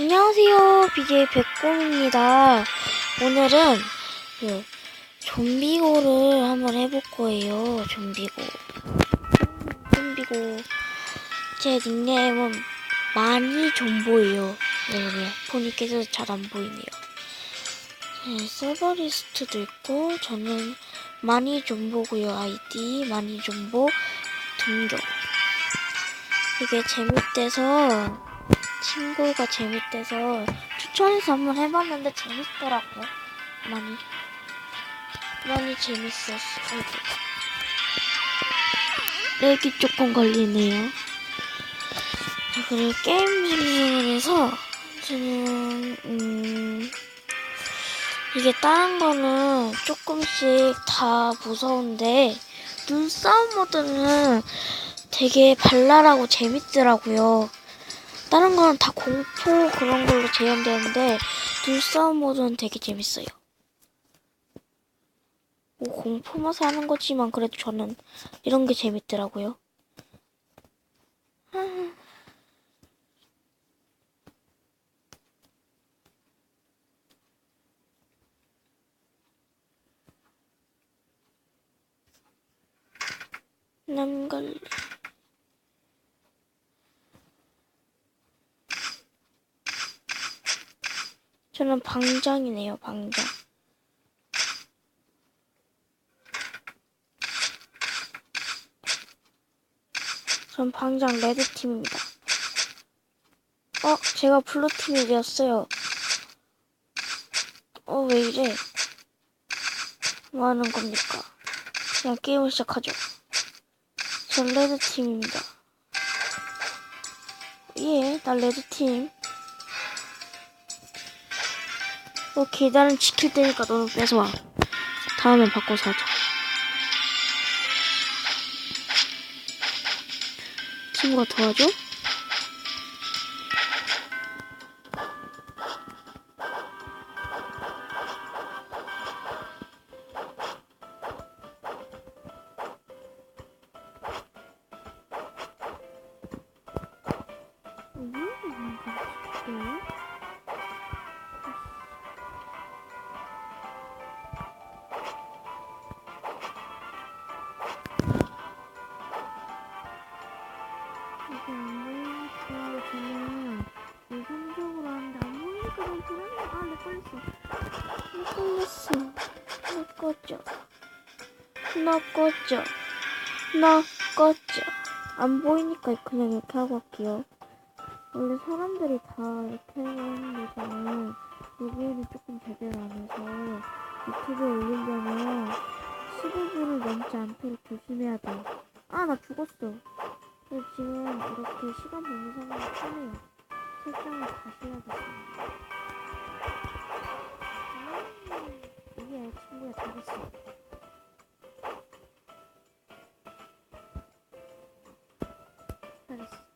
안녕하세요. BJ 백곰입니다. 오늘은 그 좀비고를 한번 해볼 거예요. 좀비고. 좀비고. 제 닉네임은 많이 좀보예요. 여러분 폰이 깨져서 잘 안 보이네요. 네, 서버 리스트도 있고 저는 많이 좀보고요. 아이디 많이 좀보 등종. 이게 재밌대서 친구가 재밌대서 추천해서 한번 해봤는데 재밌더라고요. 많이 많이 재밌었어. 렉이 조금 걸리네요. 자, 그리고 게임 해서 저는 음 이게 다른 거는 조금씩 다 무서운데 눈싸움 모드는 되게 발랄하고 재밌더라고요. 다른 거는 다 공포 그런 걸로 재현되는데 눈싸움 모드는 되게 재밌어요. 뭐 공포마서 하는 거지만 그래도 저는 이런 게 재밌더라고요. 남갈 저는 방장이네요, 방장. 전 방장 레드팀입니다. 어, 제가 블루팀이 되었어요. 어, 왜 이래? 뭐 하는 겁니까? 그냥 게임을 시작하죠. 전 레드팀입니다. 예, 나 레드팀. 오케이, 나는 지킬 테니까 너는 뺏어와. 다음엔 바꿔서 하자. 친구가 도와줘? 꺼져. 나 꺼져. 안 보이니까 그냥 이렇게 하고 할게요. 원래 사람들이 다 이렇게 하는데 저는 로그인을 조금 제대로 안 해서 유튜브에 올리려면 15분을 넘지 않도록 조심해야 돼. 아, 나 죽었어. 지금 이렇게 시간 보면서 편해요. 설정을 다시 해야겠어요. 이게 친구야 잘했어. 잘했어.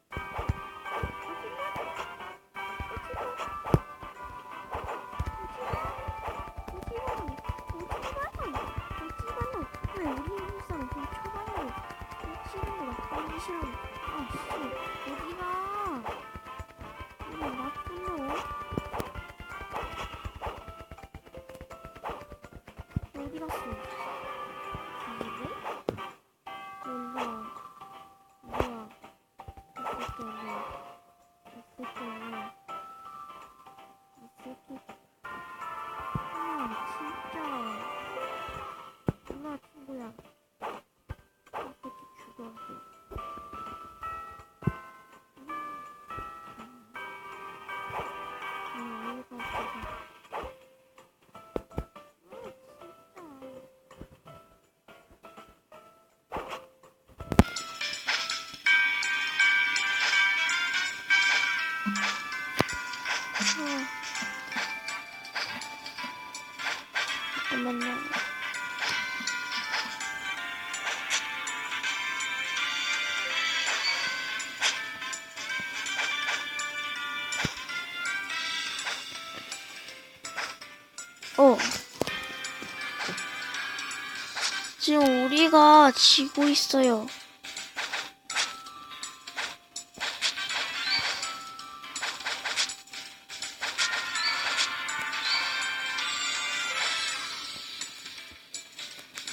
지금 우리가 지고 있어요.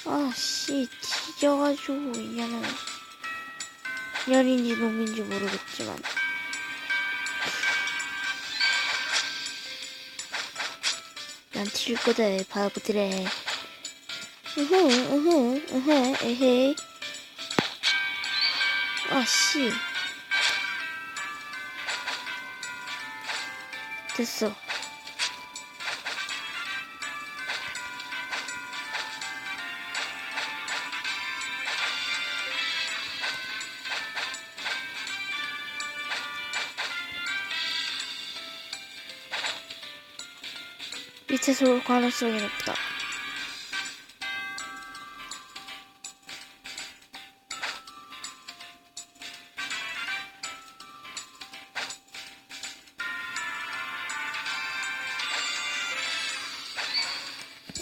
아씨 뒤져가지고 얘는 열인지 농인지 모르겠지만. 난 튈거든 바보들의 으흐 으흐 으흐 에헤. 아씨. 됐어. 밑에서 올 가능성이 높다.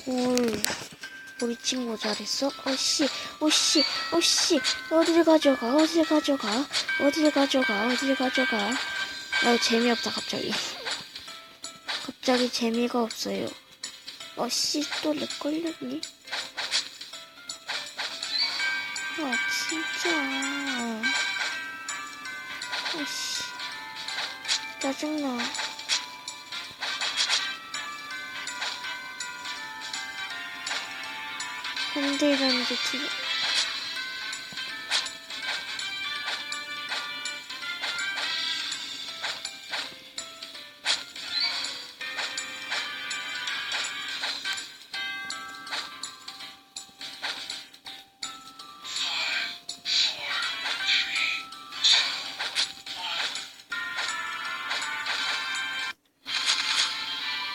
올, 우리 친구 잘했어? 어씨, 어씨, 어씨, 어딜 가져가, 어딜 가져가, 어딜 가져가, 어딜 가져가. 아, 재미없다, 갑자기. 갑자기 재미가 없어요. 어씨, 또 렉 걸렸니? 아, 진짜. 어씨, 짜증나. 흔들리는 게 기분.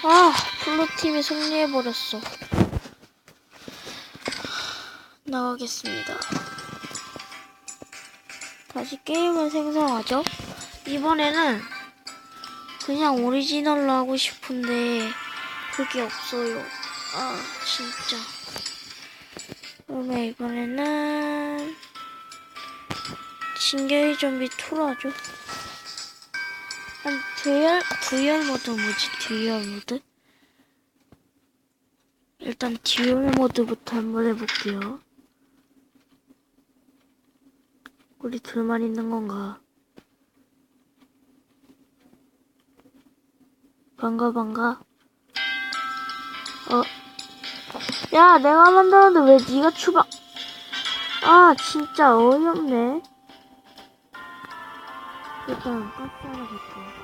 아, 블루팀이 승리해버렸어. 나가겠습니다. 다시 게임을 생성하죠. 이번에는 그냥 오리지널로 하고 싶은데 그게 없어요. 아, 진짜. 그러면 이번에는 진격의 좀비 2로 하죠. 한 듀얼, 듀얼 모드 뭐지? 듀얼 모드? 일단 듀얼 모드부터 한번 해볼게요. 우리 둘만 있는 건가? 반가 반가. 어. 야, 내가 만들었는데 왜 네가 추방? 아, 진짜 어이없네. 일단 가스 하나 볼게.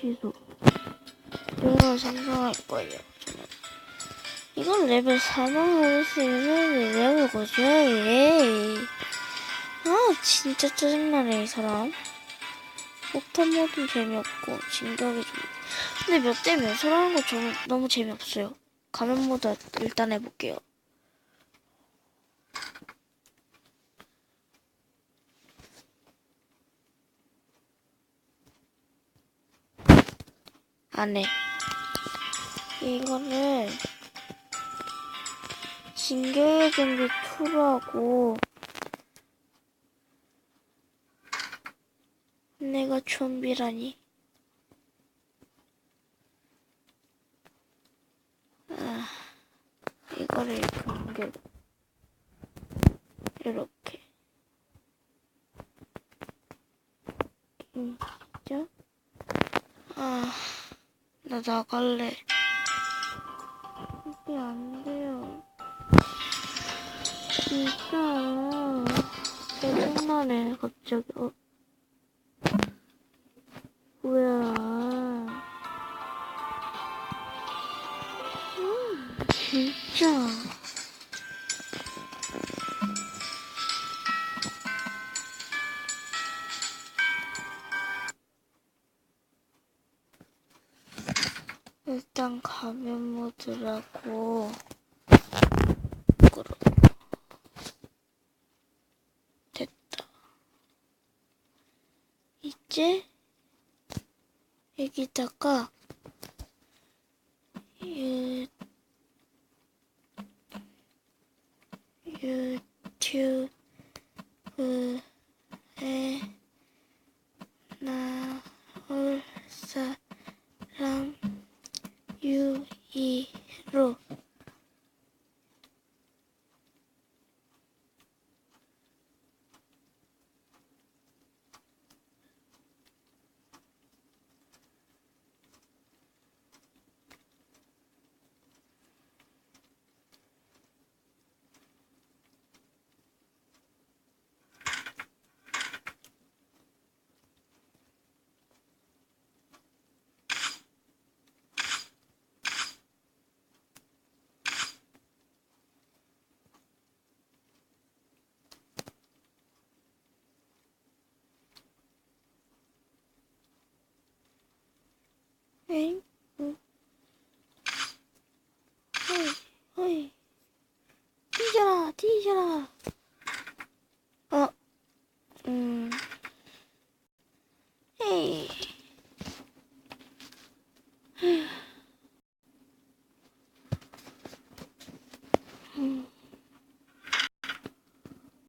취소. 이걸 생성할 거예요. 이건 레벨 4만 얻을 수 있는 레벨 거죠, 예. 아, 진짜 짜증나네, 이 사람. 폭탄 모드 재미없고, 진격이 좀. 근데 몇 대 몇으로 하는 거 저는 너무 재미없어요. 가면 모드 일단 해볼게요. 안 해. 이거를 진격의 좀비 2로 하고 내가 좀비라니. 아, 이거를 이렇게 옮겨. 이렇게. 진짜? 아. 나 나갈래. 이게 안 돼요. 진짜. 짜증나네, 갑자기. 어. 일단 가면 모드라고 됐다. 이제 여기다가 유, 유튜브에 나올 사람 U E lu. Thank